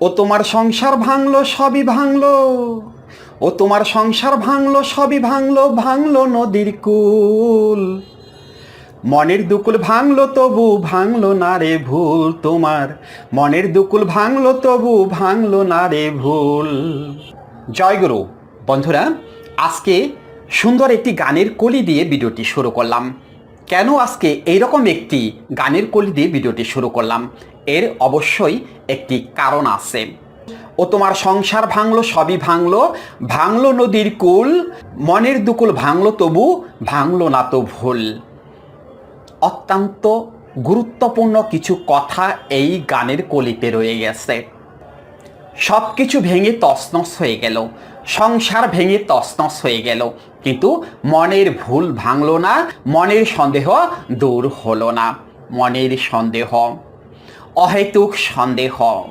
ও তোমার সংসার ভাঙলো, সবই ভাঙলো। ও তোমার সংসার ভাঙলো, সবই ভাঙলো ভাঙলো নদীর কুল। মনের দুকুল ভাঙলো, তবু ভাঙলো না রে ভুল তোমার। মনের দুকুল ভাঙলো, তবু ভাঙলো না রে ভুল। জয়গুরু বন্ধুরা, আজকে সুন্দর একটি গানের কলি দিয়ে ভিডিওটি শুরু করলাম। কেন আজকে এইরকম একটি গানের কলি দিয়ে ভিডিওটি শুরু করলাম? এর অবশ্যই একটি কারণ আছে। ও তোমার সংসার ভাঙলো, সবই ভাঙলো ভাঙলো নদীর কুল, মনের দুকুল ভাঙলো তবু ভাঙলো না তো ভুল। অত্যন্ত গুরুত্বপূর্ণ কিছু কথা এই গানের কলিতে রয়ে গেছে। সব কিছু ভেঙে তসনস হয়ে গেল, সংসার ভেঙে তসনস হয়ে গেল কিন্তু মনের ভুল ভাঙলো না, মনের সন্দেহ দূর হলো না। মনের সন্দেহ, অহেতুক সন্দেহ।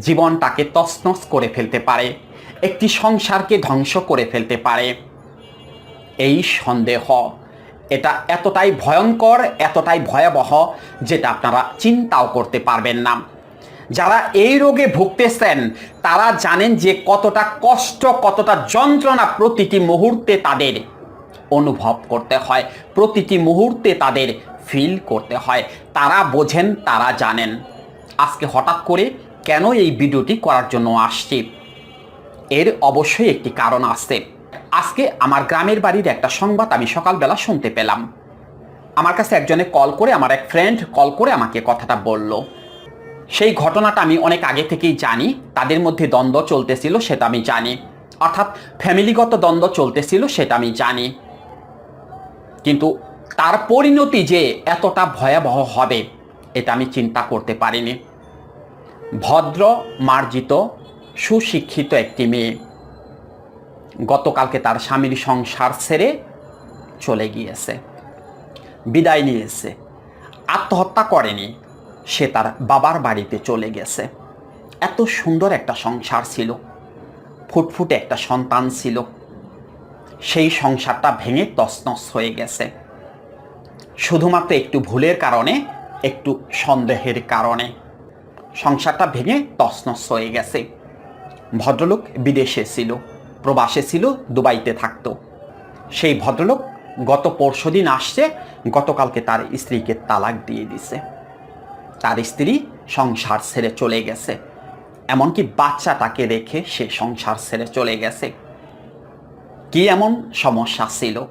জীবনটাকে তছনছ করে ফেলতে পারে, একটি সংসারকে ধ্বংস করে ফেলতে পারে। এই সন্দেহ, এটা এতটাই ভয়ঙ্কর, এতটাই ভয়াবহ, যেটা আপনারা চিন্তাও করতে পারবেন না। যারা এই রোগে ভুগতেছেন, তারা জানেন যে কতটা কষ্ট, কতটা যন্ত্রণা প্রতিটি মুহূর্তে তাদের অনুভব করতে হয়, প্রতিটি মুহূর্তে তাদের ফিল করতে হয়। তারা বোঝেন, তারা জানেন। আজকে হঠাৎ করে কেন এই ভিডিওটি করার জন্য আসছি? এর অবশ্যই একটি কারণ আছে। আজকে আমার গ্রামের বাড়ির একটা সংবাদ আমি সকালবেলা শুনতে পেলাম। আমার কাছে একজনে কল করে, আমার এক ফ্রেন্ড কল করে আমাকে কথাটা বলল। সেই ঘটনাটা আমি অনেক আগে থেকেই জানি, তাদের মধ্যে দ্বন্দ্ব চলতেছিল সেটা আমি জানি। অর্থাৎ ফ্যামিলিগত দ্বন্দ্ব চলতেছিল সেটা আমি জানি। কিন্তু তার পরিণতি যে এতটা ভয়াবহ হবে, এটা আমি চিন্তা করতে পারিনি। ভদ্র, মার্জিত, সুশিক্ষিত একটি মেয়ে গতকালকে তার স্বামীর সংসার ছেড়ে চলে গিয়েছে, বিদায় নিয়েছে, আত্মহত্যা করেনি। সে তার বাবার বাড়িতে চলে গেছে। এত সুন্দর একটা সংসার ছিল। ফুটফুটে একটা সন্তান ছিল। সেই সংসারটা ভেঙে তছনছ হয়ে গেছে। শুধুমাত্র একটু ভুলের কারণে, একটু সন্দেহের কারণে সংসারটা ভেঙে তছনছ হয়ে গেছে। ভদ্রলোক বিদেশে ছিল, প্রবাসে ছিল, দুবাইতে থাকতো। সেই ভদ্রলোক গত পরশুদিন আসছে, গতকালকে তার স্ত্রীকে তালাক দিয়ে দিছে। তার স্ত্রী সংসার ছেড়ে চলে গেছে। এমনকি বাচ্চাটাকে রেখে সে সংসার ছেড়ে চলে গেছে। কি এমন সমস্যা ছিল?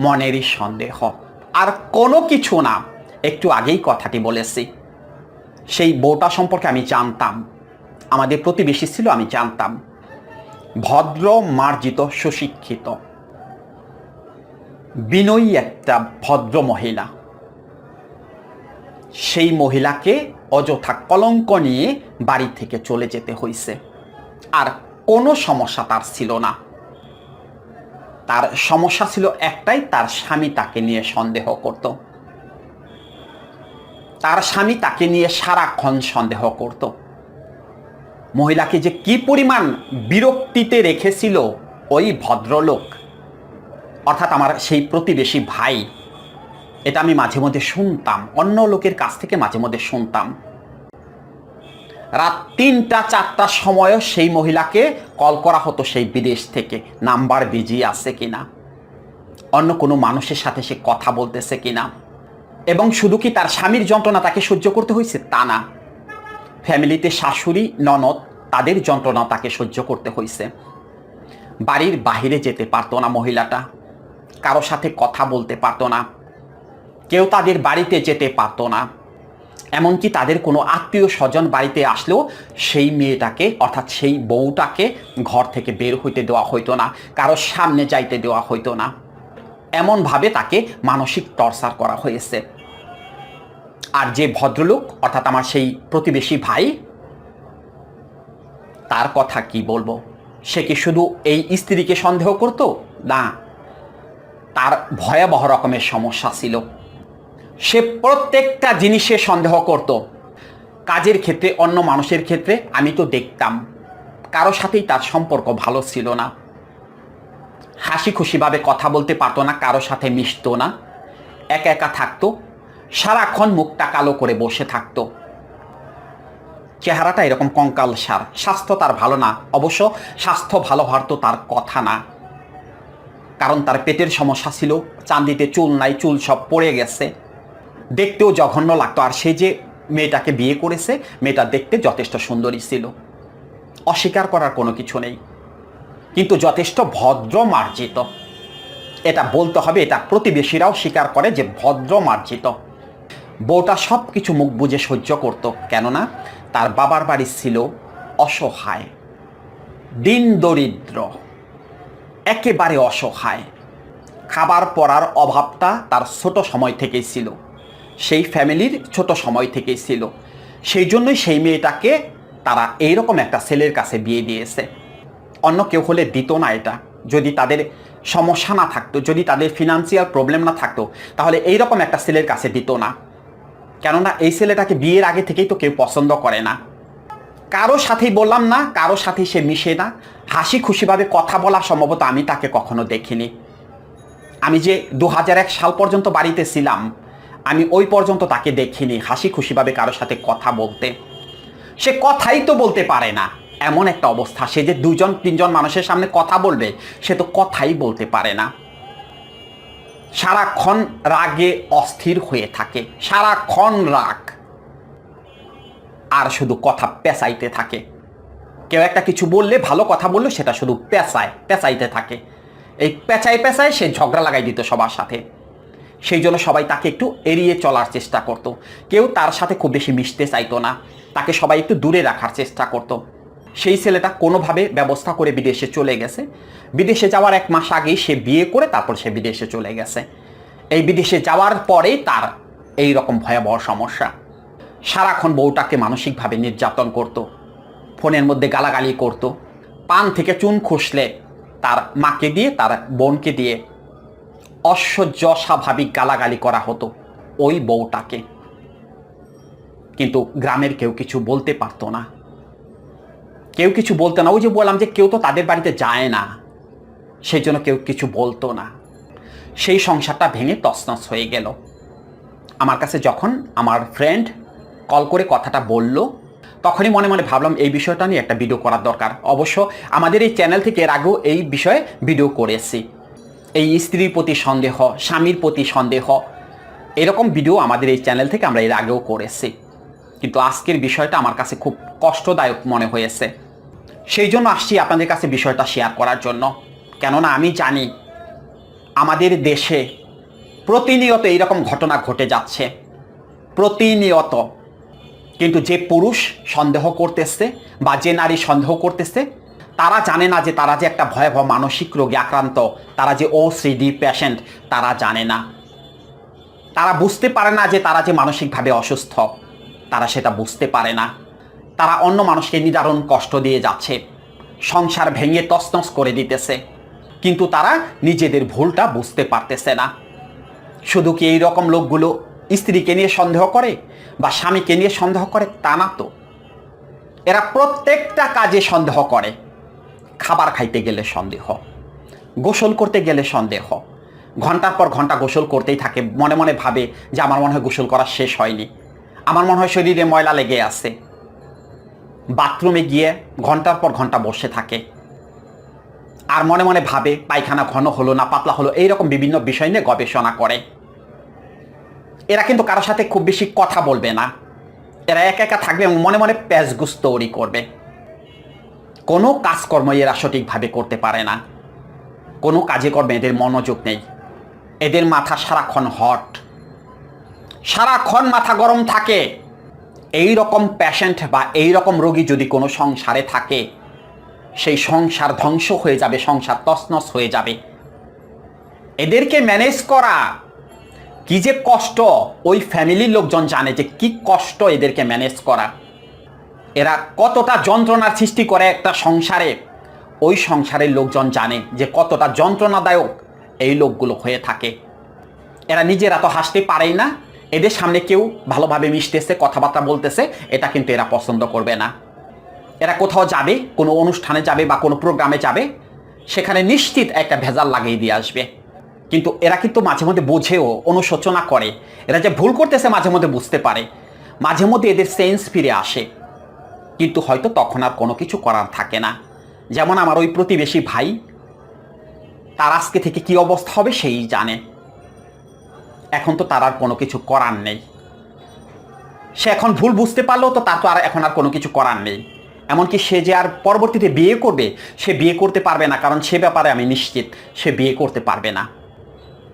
মনেরই সন্দেহ। আর কোনো কিছু না। একটু আগেই কথাটি বলেছি। সেই বউটা সম্পর্কে আমি জানতাম। আমাদের প্রতিবেশী ছিল, আমি জানতাম। ভদ্র, মার্জিত, সুশিক্ষিত। বিনয়ী একটা ভদ্র মহিলা। সেই মহিলাকে অযথা কলঙ্ক নিয়ে বাড়ি থেকে চলে যেতে হয়েছে আর কোনো সমস্যা তার ছিল না। তার সমস্যা ছিল একটাই, তার স্বামী তাকে নিয়ে সন্দেহ করত। তার স্বামী তাকে নিয়ে সারাক্ষণ সন্দেহ করত। মহিলাকে যে কি পরিমাণ বিরক্তিতে রেখেছিল ওই ভদ্রলোক, অর্থাৎ আমার সেই প্রতিবেশী ভাই এটা আমি মাঝে মধ্যে শুনতাম। অন্য লোকের কাছ থেকে মাঝে মধ্যে শুনতাম। রাত তিনটা, চারটার সময়ও সেই মহিলাকে কল করা হতো সেই বিদেশ থেকে, নাম্বার বিজি আছে কিনা, অন্য কোনো মানুষের সাথে সে কথা বলতেছে কিনা, এবং শুধু কি তার স্বামীর যন্ত্রণা তাকে সহ্য করতে হয়েছে? তা না। ফ্যামিলিতে শাশুড়ি, ননদ, তাদের যন্ত্রণা তাকে সহ্য করতে হয়েছে। বাড়ির বাহিরে যেতে পারতো না মহিলাটা। কারও সাথে কথা বলতে পারতো না। কেউ তাদের বাড়িতে যেতে পারতো না। এমনকি তাদের কোনো আত্মীয় স্বজন বাড়িতে আসলেও সেই মেয়েটাকে, অর্থাৎ সেই বউটাকে ঘর থেকে বের হইতে দেওয়া হইতো না, কারও সামনে যাইতে দেওয়া হইতো না। এমনভাবে তাকে মানসিক টর্চার করা হয়েছে। আর যে ভদ্রলোক, অর্থাৎ আমার সেই প্রতিবেশী ভাই, তার কথা কি বলব? সে কি শুধু এই স্ত্রীকে সন্দেহ করত? না। তার ভয়াবহ রকমের সমস্যা ছিল। সে প্রত্যেকটা জিনিসে সন্দেহ করত। কাজের ক্ষেত্রে, অন্য মানুষের ক্ষেত্রে আমি তো দেখতাম। কারও সাথেই তার সম্পর্ক ভালো ছিল না। হাসি খুশিভাবে কথা বলতে পারতো না, কারও সাথে মিশতো না। একা একা থাকতো। সারাক্ষণ মুখটা কালো করে বসে থাকতো। চেহারাটা এরকম কঙ্কাল সার। স্বাস্থ্য তার ভালো না। অবশ্য স্বাস্থ্য ভালো হওয়ার তো তার কথা না। কারণ তার পেটের সমস্যা ছিল। চান্দিতে চুল নাই, চুল সব পড়ে গেছে। দেখতেও জঘন্য লাগতো। আর সে যে মেয়েটাকে বিয়ে করেছে, মেয়েটা দেখতে যথেষ্ট সুন্দরী ছিল। অস্বীকার করার কোনো কিছু নেই। কিন্তু যথেষ্ট ভদ্র মার্জিত। এটা বলতে হবে, এটা প্রতিবেশীরাও স্বীকার করে যে ভদ্র মার্জিত। বউটা সব কিছু মুখ বুঝে সহ্য করত, কেননা তার বাবার বাড়ি ছিল অসহায়, দিন দরিদ্র, একেবারে অসহায়। খাবার পরার অভাবটা তার ছোট সময় থেকেই ছিল। সেই ফ্যামিলির ছোট সময় থেকেই ছিল। সেই জন্যই সেই মেয়েটাকে তারা এইরকম একটা ছেলের কাছে বিয়ে দিয়েছে। অন্য কেউ হলে দিত না এটা। যদি তাদের সমস্যা না থাকতো, যদি তাদের ফিনান্সিয়াল প্রবলেম না থাকতো, তাহলে এইরকম একটা ছেলের কাছে দিত না। কেননা এই ছেলেটাকে বিয়ের আগে থেকেই তো কেউ পছন্দ করে না। কারও সাথেই বললাম না, কারও সাথেই সে মিশে না। হাসি খুশিভাবে কথা বলা সম্ভবত আমি তাকে কখনো দেখিনি। আমি যে দু হাজার এক সাল পর্যন্ত বাড়িতে ছিলাম আমি ওই পর্যন্ত তাকে দেখিনি হাসি খুশিভাবে কারোর সাথে কথা বলতে। সে কথাই তো বলতে পারে না। এমন একটা অবস্থা, সে যে দুজন, তিনজন মানুষের সামনে কথা বলবে, সে তো কথাই বলতে পারে না। সারাক্ষণ রাগে অস্থির হয়ে থাকে, সারাক্ষণ রাগ। আর শুধু কথা পেঁচাইতে থাকে। কেউ একটা কিছু বললে, ভালো কথা বললে, সেটা শুধু পেঁচায়, পেঁচাইতে থাকে। এই পেঁচায় পেঁচায় সে ঝগড়া লাগাই দিত সবার সাথে। সেই জন্য সবাই তাকে একটু এড়িয়ে চলার চেষ্টা করত। কেউ তার সাথে খুব বেশি মিশতে চাইতো না। তাকে সবাই একটু দূরে রাখার চেষ্টা করত। সেই ছেলেটা কোনোভাবে ব্যবস্থা করে বিদেশে চলে গেছে। বিদেশে যাওয়ার এক মাস আগেই সে বিয়ে করে তারপর সে বিদেশে চলে গেছে। এই বিদেশে যাওয়ার পরেই তার এই রকম ভয়াবহ সমস্যা। সারাক্ষণ বউটাকে মানসিকভাবে নির্যাতন করত। ফোনের মধ্যে গালাগালি করত। পান থেকে চুন খসলে তার মাকে দিয়ে, তার বোনকে দিয়ে অসহ্য গালাগালি করা হতো ওই বউটাকে। কিন্তু গ্রামের কেউ কিছু বলতে পারতো না। কেউ কিছু বলতো না। ওই যে বললাম যে কেউ তো তাদের বাড়িতে যায় না, সেই জন্য কেউ কিছু বলতো না। সেই সংসারটা ভেঙে তছনছ হয়ে গেল। আমার কাছে যখন আমার ফ্রেন্ড কল করে কথাটা বলল, তখনই মনে মনে ভাবলাম এই বিষয়টা নিয়ে একটা ভিডিও করার দরকার। অবশ্য আমাদের এই চ্যানেল থেকে এর আগেও এই বিষয়ে ভিডিও করেছি। এই স্ত্রীর প্রতি সন্দেহ, স্বামীর প্রতি সন্দেহ, এরকম ভিডিও আমাদের এই চ্যানেল থেকে আমরা এর আগেও করেছি। কিন্তু আজকের বিষয়টা আমার কাছে খুব কষ্টদায়ক মনে হয়েছে। সেই জন্য আসছি আপনাদের কাছে বিষয়টা শেয়ার করার জন্য। কেননা আমি জানি আমাদের দেশে প্রতিনিয়ত এইরকম ঘটনা ঘটে যাচ্ছে। প্রতিনিয়ত। কিন্তু যে পুরুষ সন্দেহ করতেছে বা যে নারী সন্দেহ করতেছে তারা জানে না যে তারা যে একটা ভয়াবহ মানসিক রোগে আক্রান্ত, তারা যে ও ডি পেশেন্ট তারা জানে না। তারা বুঝতে পারে না যে তারা যে মানসিকভাবে অসুস্থ, তারা সেটা বুঝতে পারে না। তারা অন্য মানুষকে নিদারুণ কষ্ট দিয়ে যাচ্ছে, সংসার ভেঙে তছনছ করে দিতেছে, কিন্তু তারা নিজেদের ভুলটা বুঝতে পারতেছে না। শুধু কি এই রকম লোকগুলো স্ত্রীকে নিয়ে সন্দেহ করে বা স্বামীকে নিয়ে সন্দেহ করে? তা না তো। এরা প্রত্যেকটা কাজে সন্দেহ করে। খাবার খাইতে গেলে সন্দেহ, গোসল করতে গেলে সন্দেহ। ঘণ্টার পর ঘণ্টা গোসল করতেই থাকে, মনে মনে ভাবে যে আমার মনে হয় গোসল করা শেষ হয়নি। আমার মনে হয় শরীরে ময়লা লেগে আছে। বাথরুমে গিয়ে ঘণ্টার পর ঘণ্টা বসে থাকে। আর মনে মনে ভাবে পায়খানা ঘন হলো না, পাতলা হলো, এইরকম বিভিন্ন বিষয় নিয়ে গবেষণা করে। এরা কিন্তু কারোর সাথে খুব বেশি কথা বলবে না। এরা একা একা থাকবে এবং মনে মনে প্যাচগুস তৈরি করবে। কোনো কাজকর্ম এরা সঠিকভাবে করতে পারে না। কোনো কাজে কর্মে এদের মনোযোগ নেই। এদের মাথা সারাক্ষণ হট। সারাক্ষণ মাথা গরম থাকে। এই রকম প্যাশেন্ট বা এই রকম রোগী যদি কোনো সংসারে থাকে, সেই সংসার ধ্বংস হয়ে যাবে, সংসার তছনছ হয়ে যাবে। এদেরকে ম্যানেজ করা, কি যে কষ্ট, ওই ফ্যামিলির লোকজন জানে যে কি কষ্ট এদেরকে ম্যানেজ করা। এরা কতটা যন্ত্রণার সৃষ্টি করে একটা সংসারে? ওই সংসারের লোকজন জানে যে কতটা যন্ত্রণাদায়ক এই লোকগুলো হয়ে থাকে। এরা নিজেরা তো হাসতে পারেই না। এদের সামনে কেউ ভালোভাবে মিশতেছে, কথাবার্তা বলতেছে, এটা কিন্তু এরা পছন্দ করবে না। এরা কোথাও যাবে, কোনো অনুষ্ঠানে যাবে বা কোনো প্রোগ্রামে যাবে, সেখানে নিশ্চিত একটা ভেজাল লাগিয়ে দিয়ে আসবে। কিন্তু এরা কিন্তু মাঝে মধ্যে বোঝেও, অনুশোচনা করে। এরা যে ভুল করতেছে মাঝে মধ্যে বুঝতে পারে। মাঝে মধ্যে এদের সেন্স ফিরে আসে। কিন্তু হয়তো তখন আর কোনো কিছু করার থাকে না। যেমন আমার ওই প্রতিবেশী ভাই, তার আজকে থেকে কি অবস্থা হবে সেই জানে। এখন তো তার আর কোনো কিছু করার নেই। সে এখন ভুল বুঝতে পারলেও তো তার তো আর এখন আর কোনো কিছু করার নেই। এমনকি সে যে আর পরবর্তীতে বিয়ে করবে, সে বিয়ে করতে পারবে না, কারণ সে ব্যাপারে আমি নিশ্চিত, সে বিয়ে করতে পারবে না।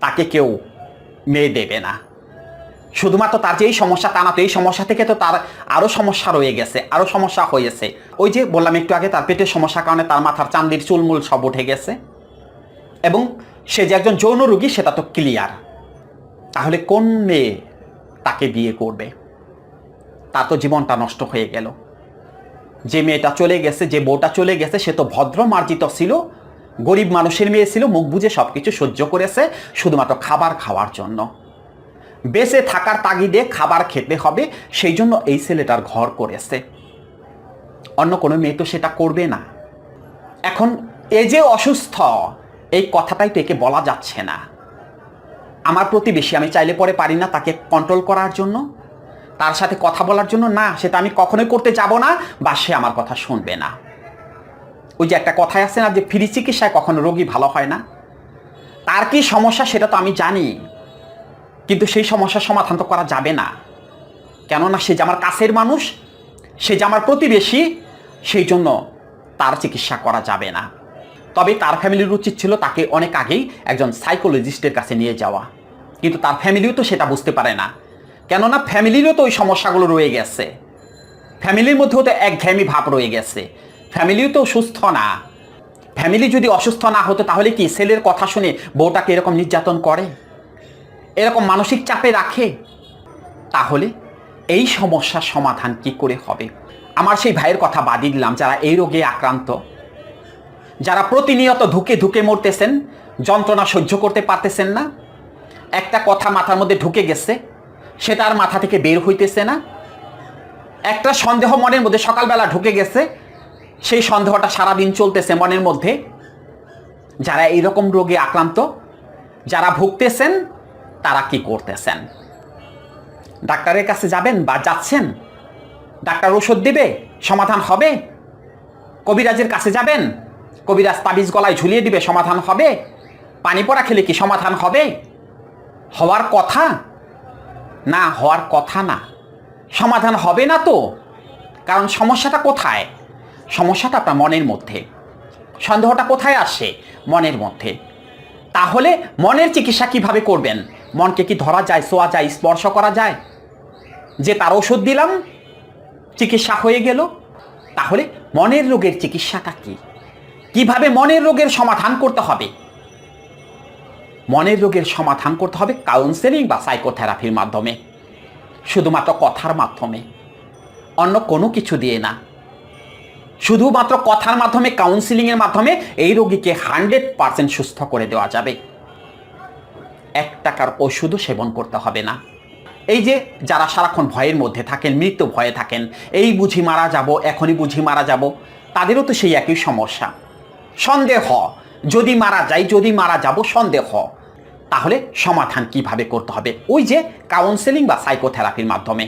তাকে কেউ মেয়ে দেবে না। শুধুমাত্র তার যে এই সমস্যা তা না, তো এই সমস্যা থেকে তো তার আরও সমস্যা রয়ে গেছে আরও সমস্যা হয়েছে। ওই যে বললাম একটু আগে, তার পেটের সমস্যার কারণে তার মাথার চান্দির চুলমুল সব উঠে গেছে। এবং সে যে একজন যৌন রোগী, সেটা তো ক্লিয়ার তাহলে কোন মেয়ে তাকে বিয়ে করবে? তার তো জীবনটা নষ্ট হয়ে গেল। যে মেয়েটা চলে গেছে, যে বউটা চলে গেছে, সে তো ভদ্র মার্জিত ছিল, গরিব মানুষের মেয়ে ছিল, মুখ বুঝে সব কিছু সহ্য করেছে, শুধুমাত্র খাবার খাওয়ার জন্য। বেঁচে থাকার তাগিদে খাবার খেতে হবে, সেই জন্য এই ছেলেটার ঘর করেছে। অন্য কোনো মেয়ে তো সেটা করবে না। এখন এ যে অসুস্থ, এই কথাটাই তো একে বলা যাচ্ছে না। আমার প্রতিবেশী, আমি চাইলে পরে পারি না তাকে কন্ট্রোল করার জন্য। তার সাথে কথা বলার জন্য না, সেটা আমি কখনোই করতে যাব না বা সে আমার কথা শুনবে না। ওই যে একটা কথাই আছে না যে, ফ্রি চিকিৎসায় কখনো রোগী ভালো হয় না। তার কি সমস্যা সেটা তো আমি জানি। কিন্তু সেই সমস্যার সমাধান তো করা যাবে না। কেননা সে যে আমার কাছের মানুষ, সে যে আমার প্রতিবেশী, সেই জন্য তার চিকিৎসা করা যাবে না। তবে তার ফ্যামিলির উচিত ছিল তাকে অনেক আগেই একজন সাইকোলজিস্টের কাছে নিয়ে যাওয়া। কিন্তু তার ফ্যামিলিও তো সেটা বুঝতে পারে না। কেননা ফ্যামিলিরও তো ওই সমস্যাগুলো রয়ে গেছে। ফ্যামিলির মধ্যেও তো একঘেয়েমি ভাব রয়ে গেছে। ফ্যামিলিও তো সুস্থ না। ফ্যামিলি যদি অসুস্থ না হতো তাহলে কি ছেলের কথা শুনে বউটাকে এরকম নির্যাতন করে? এরকম মানসিক চাপে রাখে? তাহলে এই সমস্যার সমাধান কি করে হবে? আমার সেই ভাইয়ের কথা বাদই দিলাম, যারা এই রোগে আক্রান্ত। যারা প্রতিনিয়ত ধুকে ধুকে মরতেছেন, যন্ত্রণা সহ্য করতে পারতেছেন না, একটা কথা মাথার মধ্যে ঢুকে গেছে সেটা আর মাথা থেকে বের হইতেছে না। একটা সন্দেহ মনের মধ্যে সকালবেলা ঢুকে গেছে, সেই সন্দেহটা সারাদিন চলতেছে মনের মধ্যে। যারা এইরকম রোগে আক্রান্ত, যারা ভুগতেছেন তারা কি করতেছেন? ডাক্তারের কাছে যাবেন বা যাচ্ছেন? ডাক্তার ওষুধ দিবে? সমাধান হবে? কবিরাজের কাছে যাবেন? কবিরাজ তাবিজ গলায় ঝুলিয়ে দিবে? সমাধান হবে? পানি পড়া খেলে কি সমাধান হবে? হওয়ার কথা? না, হওয়ার কথা না। সমাধান হবে না তো? কারণ সমস্যাটা কোথায়? সমস্যাটা আপনার মনের মধ্যে। সন্দেহটা কোথায় আসে? মনের মধ্যে। তাহলে মনের চিকিৎসা কীভাবে করবেন? মনকে কি ধরা যায়, শোয়া যায়, স্পর্শ করা যায়? যে তার ওষুধ দিলাম, চিকিৎসা হয়ে গেল। তাহলে মনের রোগের চিকিৎসাটা কি? কীভাবে মনের রোগের সমাধান করতে হবে? মনের রোগের সমাধান করতে হবে কাউন্সেলিং বা সাইকোথেরাপির মাধ্যমে। শুধুমাত্র কথার মাধ্যমে। অন্য কোনো কিছু দিয়ে না। শুধুমাত্র কথার মাধ্যমে কাউন্সিলিংয়ের মাধ্যমে এই রোগীকে হান্ড্রেড পার্সেন্ট সুস্থ করে দেওয়া যাবে। এক টাকার ওষুধও সেবন করতে হবে না। এই যে যারা সারাক্ষণ ভয়ের মধ্যে থাকেন, মৃত্যু ভয়ে থাকেন, এই বুঝি মারা যাব, এখনই বুঝি মারা যাব, তাদেরও তো সেই একই সমস্যা। সন্দেহ, যদি মারা যাই, যদি মারা যাব, সন্দেহ। তাহলে সমাধান কীভাবে করতে হবে? ওই যে কাউন্সেলিং বা সাইকোথেরাপির মাধ্যমে।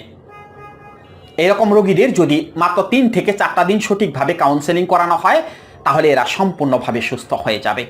এরকম রোগীদের যদি মাত্র তিন থেকে চারটা দিন সঠিকভাবে কাউন্সেলিং করানো হয়, তাহলে এরা সম্পূর্ণভাবে সুস্থ হয়ে যাবে।